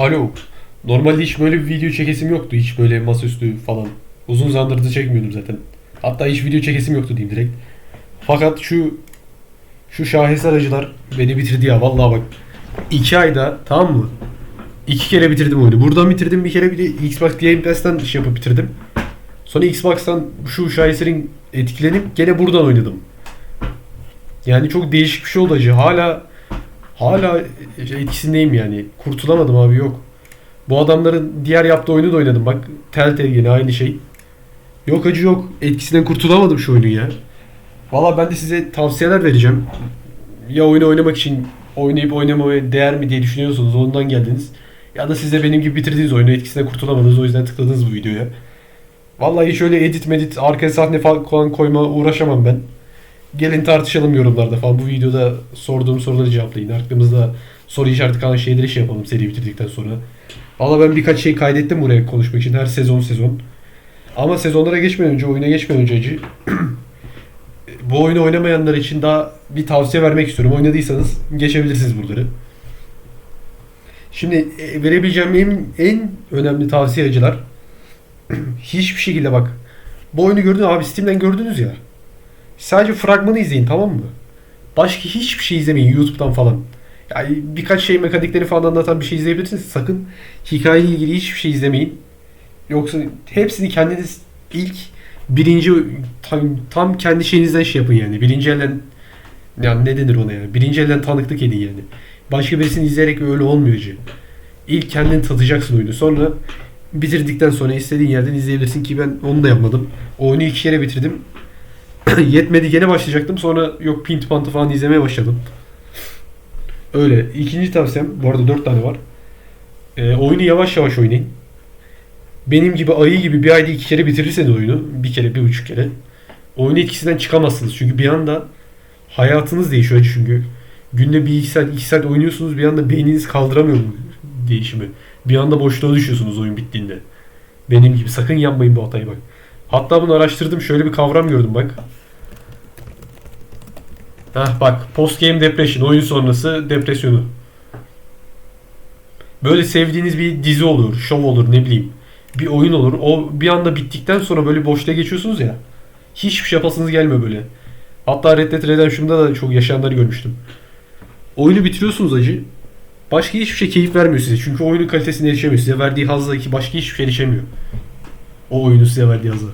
Alo. Normalde hiç böyle bir video çekesim yoktu. Hiç böyle masaüstü falan. Uzun zamandır da çekmiyordum zaten. Hatta hiç video çekesim yoktu diyeyim direkt. Fakat şu şu şaheser acılar beni bitirdi ya vallahi bak. iki ayda tamam mı? İki kere bitirdim oyunu. Buradan bitirdim bir kere bir de Xbox Game Pass'ten şey yapıp bitirdim. Sonra Xbox'tan şu şaheserin etkilenip gene buradan oynadım. Yani çok değişik bir şey oldu acı. Hala hala etkisindeyim yani. Kurtulamadım abi yok. Bu adamların diğer yaptığı oyunu da oynadım bak. Telltale yine aynı şey. Yok acı yok. Etkisinden kurtulamadım şu oyunu ya. Valla ben de size tavsiyeler vereceğim. Ya oyunu oynamak için oynayıp oynamamaya değer mi diye düşünüyorsunuz ondan geldiniz. Ya da siz de benim gibi bitirdiğiniz oyunu etkisinden kurtulamadınız o yüzden tıkladınız bu videoya. Vallahi şöyle edit medit arka sahne falan koyma uğraşamam ben. Gelin tartışalım yorumlarda falan. Bu videoda sorduğum soruları cevaplayın. Aklımızda soru işareti kalan şeyleri şey yapalım seri bitirdikten sonra. Valla ben birkaç şey kaydettim buraya konuşmak için. Her sezon sezon. Ama sezonlara geçmeden önce, oyuna geçmeden önce bu oyunu oynamayanlar için daha bir tavsiye vermek istiyorum. Oynadıysanız geçebilirsiniz buraları. Şimdi e, verebileceğim en, en önemli tavsiyeciler hiçbir şekilde bak. Bu oyunu gördün abi Steam'den gördünüz ya. Sadece fragmanı izleyin tamam mı? Başka hiçbir şey izlemeyin YouTube'dan falan. Yani birkaç şey mekanikleri falan anlatan bir şey izleyebilirsiniz. Sakın hikayeyle ilgili hiçbir şey izlemeyin. Yoksa hepsini kendiniz ilk birinci tam, tam kendi şeyinizden şey yapın yani. Birinci elden yani ne denir ona yani. Birinci elden tanıklık edin yani. Başka birisini izleyerek öyle olmuyor ki. İlk kendin tadacaksın oyunu. Sonra bitirdikten sonra istediğin yerden izleyebilirsin ki ben onu da yapmadım. Oyunu iki kere bitirdim. Yetmedi gene başlayacaktım. Sonra yok Pint Pant'ı falan izlemeye başladım. Öyle. İkinci tavsiyem, bu arada dört tane var. Ee, oyunu yavaş yavaş oynayın. Benim gibi ayı gibi bir ayda iki kere bitirirseniz oyunu, bir kere, bir buçuk kere. Oyun etkisinden çıkamazsınız. Çünkü bir anda hayatınız değişiyor çünkü. Günde bir iki saat, iki saat oynuyorsunuz bir anda beyniniz kaldıramıyor bu değişimi. Bir anda boşluğa düşüyorsunuz oyun bittiğinde. Benim gibi. Sakın yapmayın bu hatayı bak. Hatta bunu araştırdım. Şöyle bir kavram gördüm bak. Hah bak. Post game depression. Oyun sonrası depresyonu. Böyle sevdiğiniz bir dizi olur, şov olur ne bileyim. Bir oyun olur. O bir anda bittikten sonra böyle boşluğa geçiyorsunuz ya. Hiçbir şey yapasınız gelmiyor böyle. Hatta Red Dead Redemption'da da çok yaşayanları görmüştüm. Oyunu bitiriyorsunuz acı. Başka hiçbir şey keyif vermiyor size. Çünkü oyunun kalitesine erişemiyor. Size verdiği hazla ki başka hiçbir şey erişemiyor. O oyunu size verdiği hazla.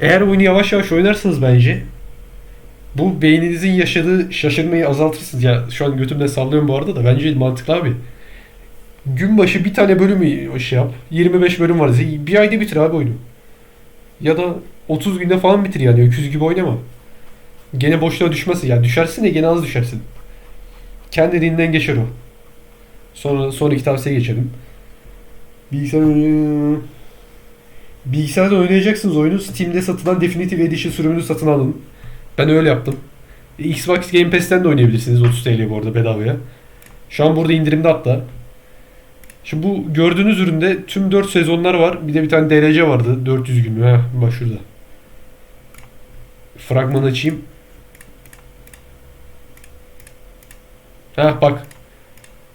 Eğer oyunu yavaş yavaş oynarsanız bence bu beyninizin yaşadığı şaşırmayı azaltırsınız. Ya şu an götümden sallıyorum bu arada da bence mantıklı abi. Gün başı bir tane bölümü şey yap. 25 bölüm var. Bir ayda bitir abi oyunu. Ya da 30 günde falan bitir yani. Öküz gibi oynama. Gene boşluğa düşmesin. Ya düşersin de gene az düşersin. Kendiliğinden geçer o. Sonra sonraki tavsiye geçelim. Bilgisayar. Bilgisayarda oynayacaksınız oyunu. Steam'de satılan Definitive Edition sürümünü satın alın. Ben öyle yaptım. Xbox Game Pass'ten de oynayabilirsiniz 30 TL bu arada bedavaya. Şu an burada indirimde hatta. Şimdi bu gördüğünüz üründe tüm 4 sezonlar var. Bir de bir tane DLC vardı. 400 gün mü? Heh, bak şurada. Fragman açayım. Heh bak.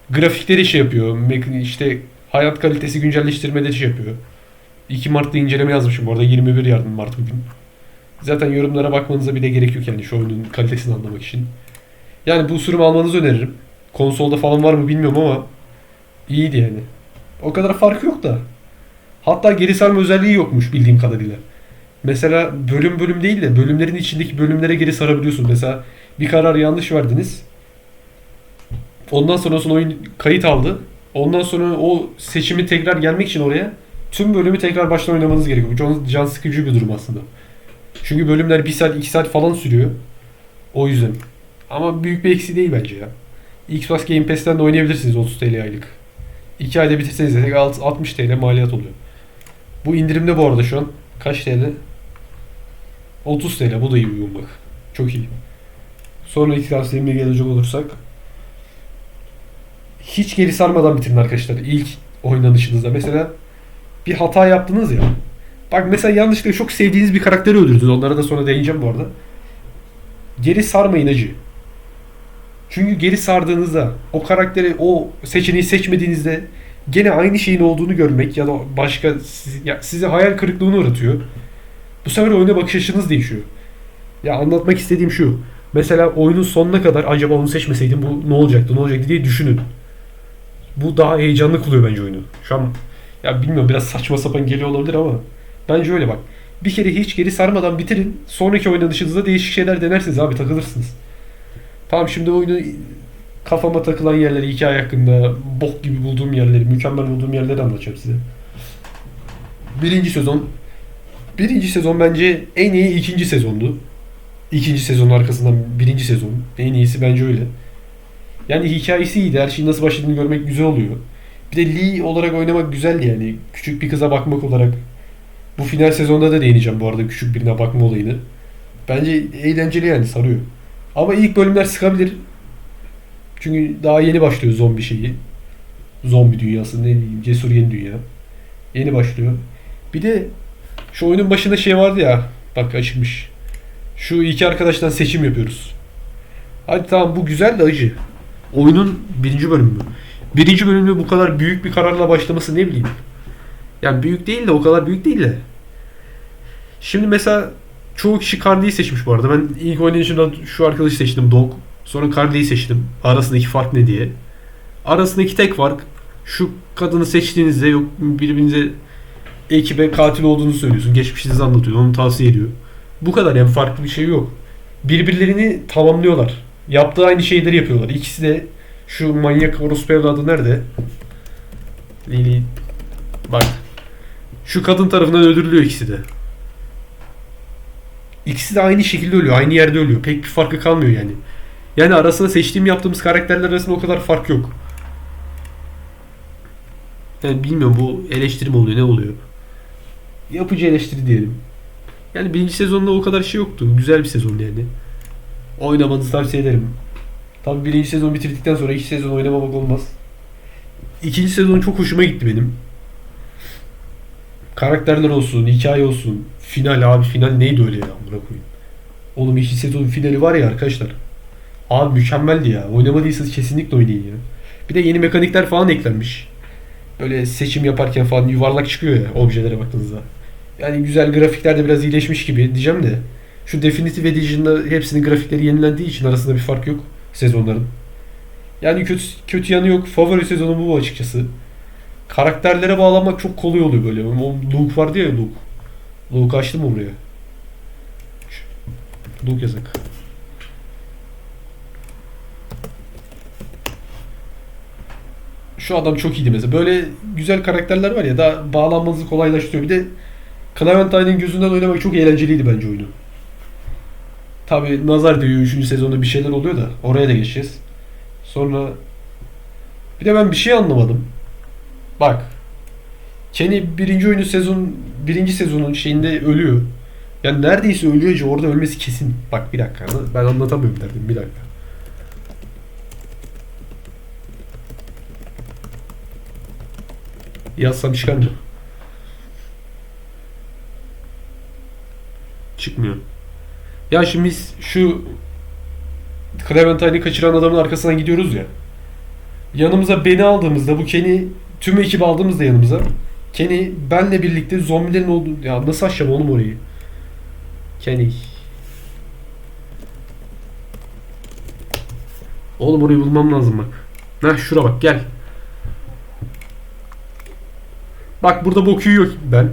Grafikleri şey yapıyor. İşte hayat kalitesi güncelleştirmeleri şey yapıyor. 2 Mart'ta inceleme yazmışım bu arada. 21 yardım Mart bugün. Zaten yorumlara bakmanıza bile gerek yok yani şu oyunun kalitesini anlamak için. Yani bu sürüm almanızı öneririm. Konsolda falan var mı bilmiyorum ama iyiydi yani. O kadar fark yok da. Hatta geri sarma özelliği yokmuş bildiğim kadarıyla. Mesela bölüm bölüm değil de bölümlerin içindeki bölümlere geri sarabiliyorsun. Mesela bir karar yanlış verdiniz. Ondan sonra oyun kayıt aldı. Ondan sonra o seçimi tekrar gelmek için oraya tüm bölümü tekrar baştan oynamanız gerekiyor. Bu can, can sıkıcı bir durum aslında. Çünkü bölümler 1 saat 2 saat falan sürüyor. O yüzden. Ama büyük bir eksi değil bence ya. Xbox Game Pass'ten de oynayabilirsiniz 30 TL aylık. 2 ayda bitirseniz de 60 TL maliyet oluyor. Bu indirimde bu arada şu an. Kaç TL? 30 TL. Bu da iyi uygun bak. Çok iyi. Sonra iki tavsiyeme gelecek olursak. Hiç geri sarmadan bitirin arkadaşlar. İlk oynanışınızda. Mesela bir hata yaptınız ya. Bak mesela yanlışlıkla çok sevdiğiniz bir karakteri öldürdünüz. Onlara da sonra değineceğim bu arada. Geri sarmayın acı. Çünkü geri sardığınızda o karakteri o seçeneği seçmediğinizde gene aynı şeyin olduğunu görmek ya da başka ya size hayal kırıklığına uğratıyor. Bu sefer oyuna bakış açınız değişiyor. Ya anlatmak istediğim şu. Mesela oyunun sonuna kadar acaba onu seçmeseydim bu ne olacaktı, ne olacaktı diye düşünün. Bu daha heyecanlı kılıyor bence oyunu. Şu an ya bilmiyorum biraz saçma sapan geliyor olabilir ama bence öyle bak. Bir kere hiç geri sarmadan bitirin. Sonraki oynanışınızda değişik şeyler denersiniz abi takılırsınız. Tamam şimdi oyunu kafama takılan yerleri, hikaye hakkında bok gibi bulduğum yerleri, mükemmel bulduğum yerleri anlatacağım size. Birinci sezon Birinci sezon bence en iyi ikinci sezondu. İkinci sezonun arkasından birinci sezon. En iyisi bence öyle. Yani hikayesi iyiydi. Her şeyin nasıl başladığını görmek güzel oluyor. Bir de Lee olarak oynamak güzeldi yani. Küçük bir kıza bakmak olarak. Bu final sezonda da değineceğim bu arada küçük birine bakma olayını. Bence eğlenceli yani sarıyor. Ama ilk bölümler sıkabilir. Çünkü daha yeni başlıyor zombi şeyi. Zombi dünyası ne diyeyim cesur yeni dünya. Yeni başlıyor. Bir de şu oyunun başında şey vardı ya. Bak açıkmış. Şu iki arkadaştan seçim yapıyoruz. Hadi tamam bu güzel de acı. Oyunun birinci bölümü. Birinci bölümde bu kadar büyük bir kararla başlaması ne bileyim. Yani büyük değil de o kadar büyük değil de. Şimdi mesela çoğu kişi Carly'yi seçmiş bu arada. Ben ilk oynayışımda şu arkadaşı seçtim Dog. Sonra Carly'yi seçtim. Arasındaki fark ne diye. Arasındaki tek fark şu kadını seçtiğinizde yok birbirinize ekibe katil olduğunu söylüyorsun. Geçmişinizi anlatıyor. Onu tavsiye ediyor. Bu kadar yani farklı bir şey yok. Birbirlerini tamamlıyorlar. Yaptığı aynı şeyleri yapıyorlar. İkisi de şu manyak orospu evladı nerede? Lili bak. Şu kadın tarafından öldürülüyor ikisi de. İkisi de aynı şekilde ölüyor. Aynı yerde ölüyor. Pek bir farkı kalmıyor yani. Yani arasında seçtiğim yaptığımız karakterler arasında o kadar fark yok. Yani bilmiyorum bu eleştiri mi oluyor ne oluyor? Yapıcı eleştiri diyelim. Yani birinci sezonda o kadar şey yoktu. Güzel bir sezon yani. Oynamanızı tavsiye ederim. Tabii birinci sezonu bitirdikten sonra iki sezon oynamamak olmaz. İkinci sezon çok hoşuma gitti benim. Karakterler olsun, hikaye olsun. Final abi final neydi öyle ya amına koyayım. Oğlum ikinci sezonun finali var ya arkadaşlar. Abi mükemmeldi ya. Oynamadıysanız kesinlikle oynayın ya. Bir de yeni mekanikler falan eklenmiş. Böyle seçim yaparken falan yuvarlak çıkıyor ya objelere baktığınızda. Yani güzel grafikler de biraz iyileşmiş gibi diyeceğim de. Şu Definitive Edition'da hepsinin grafikleri yenilendiği için arasında bir fark yok sezonların. Yani kötü, kötü yanı yok. Favori sezonum bu açıkçası. Karakterlere bağlanmak çok kolay oluyor böyle. O Luke vardı ya Luke. Luke açtım mı buraya? Luke yazık. Şu adam çok iyiydi mesela. Böyle güzel karakterler var ya daha bağlanmanızı kolaylaştırıyor. Bir de Clementine'in gözünden oynamak çok eğlenceliydi bence oyunu. Tabi nazar diyor 3. sezonda bir şeyler oluyor da oraya da geçeceğiz. Sonra bir de ben bir şey anlamadım. Bak. Kenny birinci oyunu sezon birinci sezonun şeyinde ölüyor. Yani neredeyse ölüyor orada ölmesi kesin. Bak bir dakika ben anlatamıyorum derdim bir dakika. Yazsam çıkar mı? Çıkmıyor. Ya şimdi biz şu Clementine'i kaçıran adamın arkasından gidiyoruz ya. Yanımıza beni aldığımızda bu Kenny tüm ekibi aldığımızda yanımıza Kenny benle birlikte zombilerin olduğu ya nasıl aşacağım oğlum orayı? Kenny. Oğlum orayı bulmam lazım bak. Heh şura bak gel. Bak burada bok yiyor ben.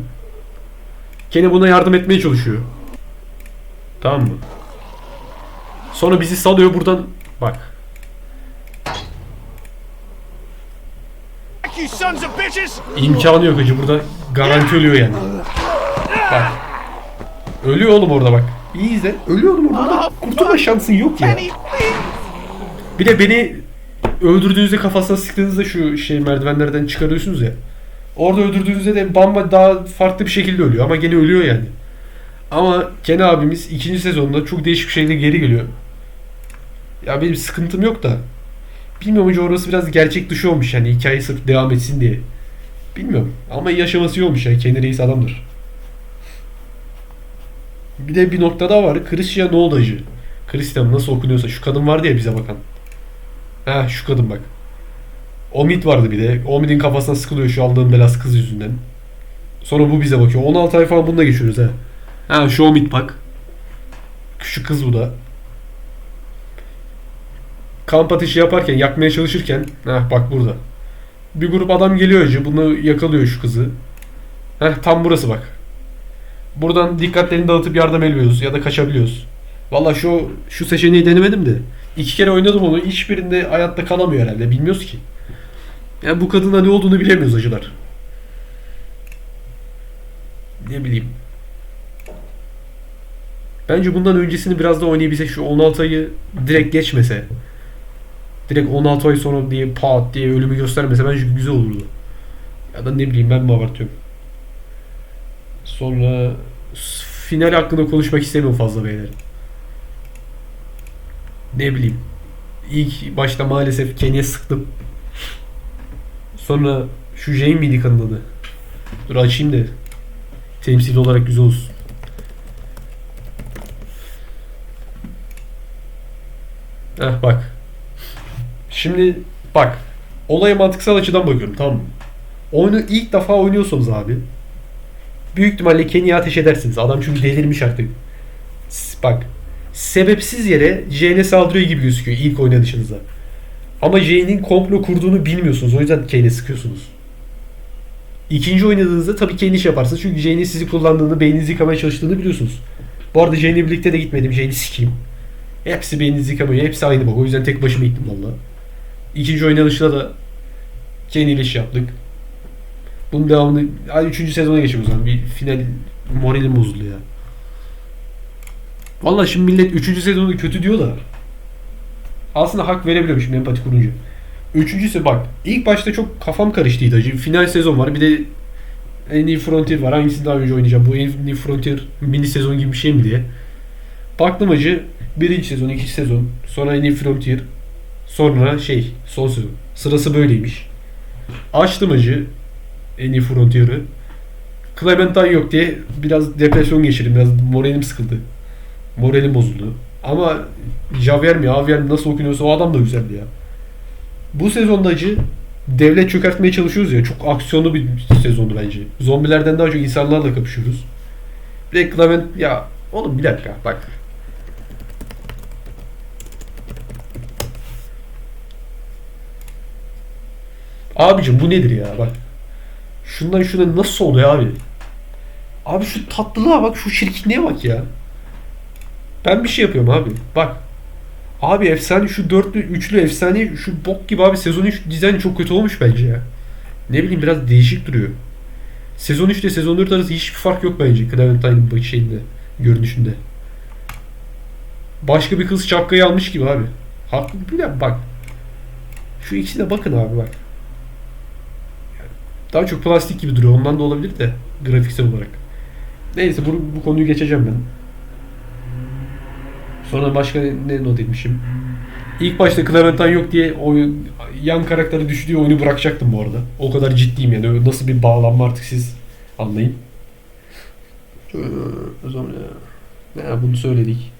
Kenny buna yardım etmeye çalışıyor. Tamam mı? Sonra bizi salıyor buradan. Bak. İmkanı yok acı burada. Garanti ölüyor yani. Bak. Ölüyor oğlum orada bak. İyi izle. Ölüyor oğlum orada. Orada Kurtulma şansın yok ya. Bir de beni öldürdüğünüzde kafasına sıktığınızda şu şey merdivenlerden çıkarıyorsunuz ya. Orada öldürdüğünüzde de bamba daha farklı bir şekilde ölüyor ama gene ölüyor yani. Ama Ken abimiz ikinci sezonda çok değişik bir şekilde geri geliyor. Ya benim sıkıntım yok da. Bilmiyorum hocam orası biraz gerçek dışı olmuş yani hikaye sırf devam etsin diye. Bilmiyorum ama yaşaması iyi olmuş yani Ken reis adamdır. Bir de bir nokta daha var. Christian ne oldu acı? Christian nasıl okunuyorsa şu kadın vardı ya bize bakan. Ha şu kadın bak. Omid vardı bir de. Omid'in kafasına sıkılıyor şu aldığım belas kız yüzünden. Sonra bu bize bakıyor. 16 ay falan bununla geçiyoruz ha. Ha şu Omid bak. Küçük kız bu da. Kamp ateşi yaparken, yakmaya çalışırken, heh bak burada. Bir grup adam geliyor önce, bunu yakalıyor şu kızı. Heh tam burası bak. Buradan dikkatlerini dağıtıp yardım ediyoruz ya da kaçabiliyoruz. Valla şu şu seçeneği denemedim de. iki kere oynadım onu. Hiçbirinde hayatta kalamıyor herhalde. Bilmiyoruz ki. Yani bu kadına ne olduğunu bilemiyoruz acılar. Ne bileyim. Bence bundan öncesini biraz da oynayabilsek şu 16 ayı direkt geçmese. Direkt 16 ay sonra diye pat diye ölümü göstermese bence güzel olurdu. Ya da ne bileyim ben mi abartıyorum. Sonra final hakkında konuşmak istemiyorum fazla beyler. Ne bileyim. İlk başta maalesef Kenny'e sıktım. Sonra şu Jane miydi kadın adı? Dur açayım da temsil olarak güzel olsun. Heh bak. Şimdi bak. Olaya mantıksal açıdan bakıyorum tamam mı? Oyunu ilk defa oynuyorsunuz abi. Büyük ihtimalle Kenny'e ateş edersiniz. Adam çünkü delirmiş artık. Bak. Sebepsiz yere Jane'e saldırıyor gibi gözüküyor ilk oynanışınızda. Ama Jane'in komplo kurduğunu bilmiyorsunuz. O yüzden Kane'e sıkıyorsunuz. İkinci oynadığınızda tabii Kane iş yaparsınız. Çünkü Jane'in sizi kullandığını, beyninizi yıkamaya çalıştığını biliyorsunuz. Bu arada Jane'le birlikte de gitmedim. Jane'i sikeyim. Hepsi beyninizi yıkamıyor. Hepsi aynı bak. O yüzden tek başıma gittim valla. İkinci oynanışta da ile iş yaptık. Bunun devamını... Hadi üçüncü sezona geçelim o zaman. Bir final moralim bozuldu ya. Valla şimdi millet üçüncü sezonu kötü diyor da aslında hak verebiliyorum şimdi empati kurunca. Üçüncüsü bak ilk başta çok kafam karıştıydı acı. Final sezon var bir de iyi Frontier var. Hangisini daha önce oynayacağım? Bu iyi Frontier mini sezon gibi bir şey mi diye. Baktım acı birinci sezon, ikinci sezon. Sonra en iyi Frontier. Sonra şey son sezon. Sırası böyleymiş. Açtım acı en iyi Frontier'ı. Clementine yok diye biraz depresyon geçirdim. Biraz moralim sıkıldı. Moralim bozuldu. Ama Javier mi, Javier mi nasıl okunuyorsa o adam da güzeldi ya. Bu sezonda acı devlet çökertmeye çalışıyoruz ya. Çok aksiyonlu bir sezondu bence. Zombilerden daha çok insanlarla kapışıyoruz. Bir de Clement ya oğlum bir dakika bak. Abicim bu nedir ya bak. Şundan şuna nasıl oluyor abi? Abi şu tatlılığa bak şu çirkinliğe bak ya. Ben bir şey yapıyorum abi. Bak. Abi efsane şu dörtlü, üçlü efsane şu bok gibi abi sezon 3 dizayn çok kötü olmuş bence ya. Ne bileyim biraz değişik duruyor. Sezon 3 ile sezon 4 arası hiçbir fark yok bence Clementine'in bu şeyinde, görünüşünde. Başka bir kız şapkayı almış gibi abi. Haklı bir de bak. Şu ikisine bakın abi bak. Daha çok plastik gibi duruyor. Ondan da olabilir de grafiksel olarak. Neyse bu, bu konuyu geçeceğim ben. Sonra başka ne not etmişim? İlk başta Clementine yok diye oyun yan karakteri düştüğü oyunu bırakacaktım bu arada. O kadar ciddiyim yani. Nasıl bir bağlanma artık siz anlayın. O zaman ya, bunu söyledik.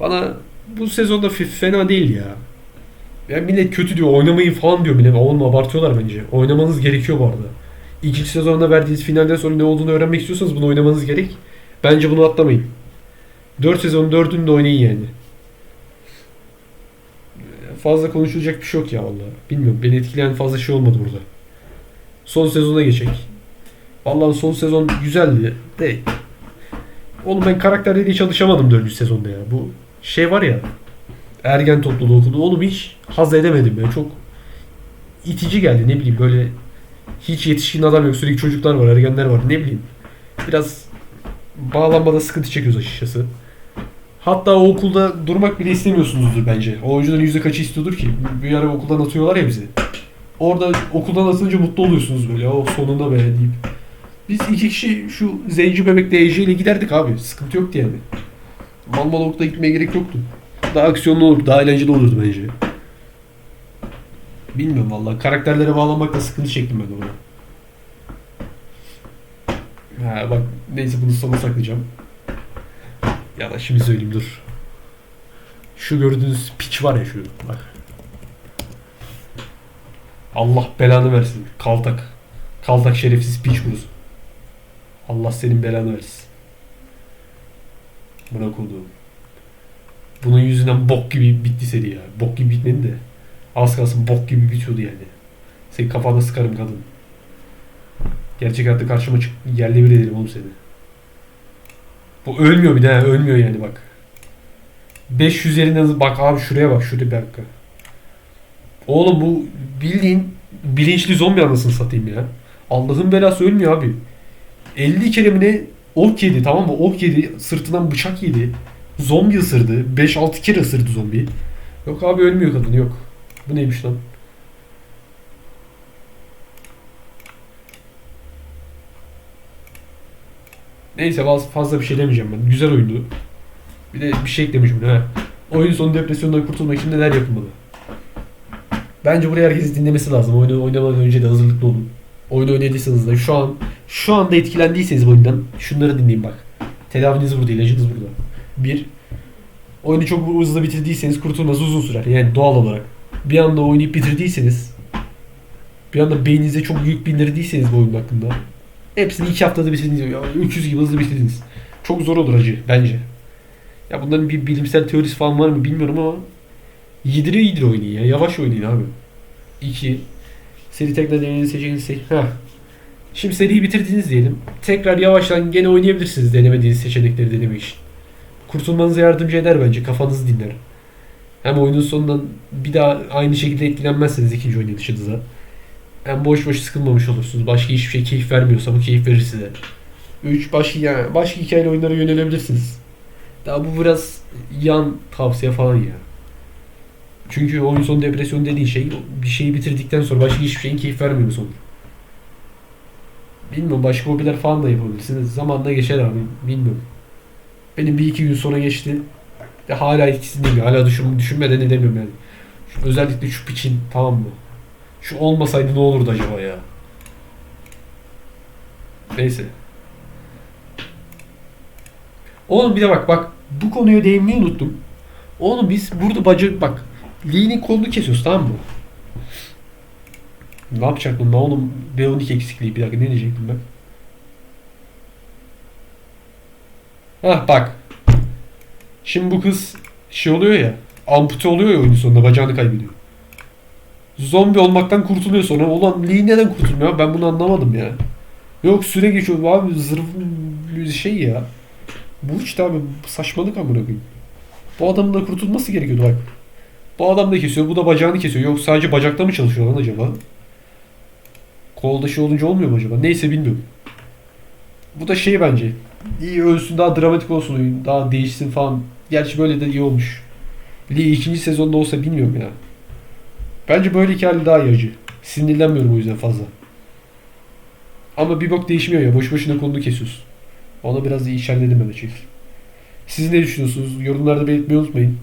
Bana bu sezonda fena değil ya. Ya millet kötü diyor, oynamayın falan diyor bile. Oğlum abartıyorlar bence. Oynamanız gerekiyor bu arada. İkinci sezonda verdiğiniz finalden sonra ne olduğunu öğrenmek istiyorsanız bunu oynamanız gerek. Bence bunu atlamayın. 4 sezon 4'ünü de oynayın yani. Fazla konuşulacak bir şey yok ya vallahi. Bilmiyorum beni etkileyen fazla şey olmadı burada. Son sezona geçecek. Vallahi son sezon güzeldi. De. Oğlum ben karakterle hiç çalışamadım 4. sezonda ya. Bu şey var ya. Ergen topluluğu okudu. Oğlum hiç haz edemedim ben. Çok itici geldi ne bileyim böyle hiç yetişkin adam yok. Sürekli çocuklar var, ergenler var. Ne bileyim. Biraz bağlanmada sıkıntı çekiyoruz açıkçası. Hatta o okulda durmak bile istemiyorsunuzdur bence. O oyuncuların yüzde kaçı istiyordur ki? Bir ara okuldan atıyorlar ya bizi. Orada okuldan atınca mutlu oluyorsunuz böyle. O sonunda be deyip. Biz iki kişi şu zenci bebekle Ece ile giderdik abi. Sıkıntı yoktu yani. Mal mal okula gitmeye gerek yoktu. Daha aksiyonlu olurdu, daha eğlenceli olurdu bence. Bilmiyorum vallahi. Karakterlere bağlanmakla sıkıntı çektim ben ona. Ha bak neyse bunu sona saklayacağım. Ya da şimdi söyleyeyim dur. Şu gördüğünüz piç var ya şu bak. Allah belanı versin. Kaltak. Kaltak şerefsiz piç kurusu. Allah senin belanı versin. Bırak olduğum. Bunun yüzünden bok gibi bitti seri ya. Bok gibi bitmedi de. Az kalsın bok gibi bitiyordu yani. Senin kafana sıkarım kadın. Gerçek hayatta karşıma çık yerle bir ederim oğlum seni. Bu ölmüyor bir de ha, ölmüyor yani bak. 5 üzerinden bak abi şuraya bak şuraya bir dakika. Oğlum bu bildiğin bilinçli zombi anasını satayım ya. Allah'ın belası ölmüyor abi. 50 kere mi ne ok yedi tamam mı? Ok yedi sırtından bıçak yedi. Zombi ısırdı. 5-6 kere ısırdı zombi. Yok abi ölmüyor kadın yok. Bu neymiş lan? Neyse faz- fazla bir şey demeyeceğim ben. Güzel oyundu. Bir de bir şey eklemişim ha. Oyun sonu depresyondan kurtulmak için neler yapılmalı? Bence buraya herkes dinlemesi lazım. Oyunu oynamadan önce de hazırlıklı olun. Oyunu oynadıysanız da şu an şu anda etkilendiyseniz bu oyundan şunları dinleyin bak. Tedaviniz burada, ilacınız burada. Bir, oyunu çok hızlı bitirdiyseniz kurtulması uzun sürer. Yani doğal olarak. Bir anda oynayıp bitirdiyseniz bir anda beyninize çok yük bindirdiyseniz bu oyun hakkında hepsini iki haftada bitirdiniz. Ya, 300 gibi hızlı bitirdiniz. Çok zor olur acı bence. Ya bunların bir bilimsel teorisi falan var mı bilmiyorum ama yedire yedire oynayın ya. Yavaş oynayın abi. 2 Seri tekrar denemeyi seçeceğiniz seç... Heh. Şimdi seriyi bitirdiniz diyelim. Tekrar yavaştan gene oynayabilirsiniz denemediğiniz seçenekleri denemek için. Kurtulmanıza yardımcı eder bence. Kafanızı dinler. Hem oyunun sonundan bir daha aynı şekilde etkilenmezseniz ikinci oynayışınıza. Hem boş boş sıkılmamış olursunuz. Başka hiçbir şey keyif vermiyorsa bu keyif verir size. 3 başka yani başka hikayeli oyunlara yönelebilirsiniz. Daha bu biraz yan tavsiye falan ya. Çünkü oyun sonu depresyon dediğin şey bir şeyi bitirdikten sonra başka hiçbir şeyin keyif vermiyor sonra. Bilmiyorum başka hobiler falan da yapabilirsiniz. Zamanla geçer abi. Bilmiyorum. Benim bir iki gün sonra geçti. Ve hala etkisindeyim. ya. Hala düşün, düşünmeden edemiyorum yani. Şu, özellikle şu piçin tamam mı? Şu olmasaydı ne olurdu acaba ya? Neyse. Oğlum bir de bak bak bu konuya değinmeyi unuttum. Oğlum biz burada bacak bak Lee'nin kolunu kesiyoruz tamam mı? Ne yapacaktım ben oğlum B12 eksikliği bir dakika ne diyecektim ben? Hah bak. Şimdi bu kız şey oluyor ya ampute oluyor ya oyunun sonunda bacağını kaybediyor. Zombi olmaktan kurtuluyor sonra. Ulan Lee neden kurtulmuyor? Ben bunu anlamadım ya. Yok süre geçiyor. Abi zırh şey ya. Bu işte abi saçmalık amına koyayım. Bu adamın da kurtulması gerekiyordu bak. Bu adam da kesiyor, bu da bacağını kesiyor. Yok sadece bacakta mı çalışıyor lan acaba? Kolda şey olunca olmuyor mu acaba? Neyse bilmiyorum. Bu da şey bence. İyi ölsün daha dramatik olsun oyun. Daha değişsin falan. Gerçi böyle de iyi olmuş. Lee ikinci sezonda olsa bilmiyorum ya. Bence böyle hikayeli daha iyi acı. Sinirlenmiyorum o yüzden fazla. Ama bir bok değişmiyor ya. Boş boşuna kolunu kesiyorsun. Ona biraz iyi işaretledim ben açıkçası. Siz ne düşünüyorsunuz? Yorumlarda belirtmeyi unutmayın.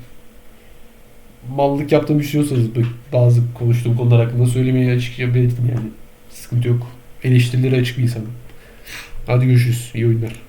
Mallık yaptığımı düşünüyorsanız bazı konuştuğum konular hakkında söylemeyi açıkça belirttim yani. Sıkıntı yok. Eleştirilere açık bir insanım. Hadi görüşürüz. İyi oyunlar.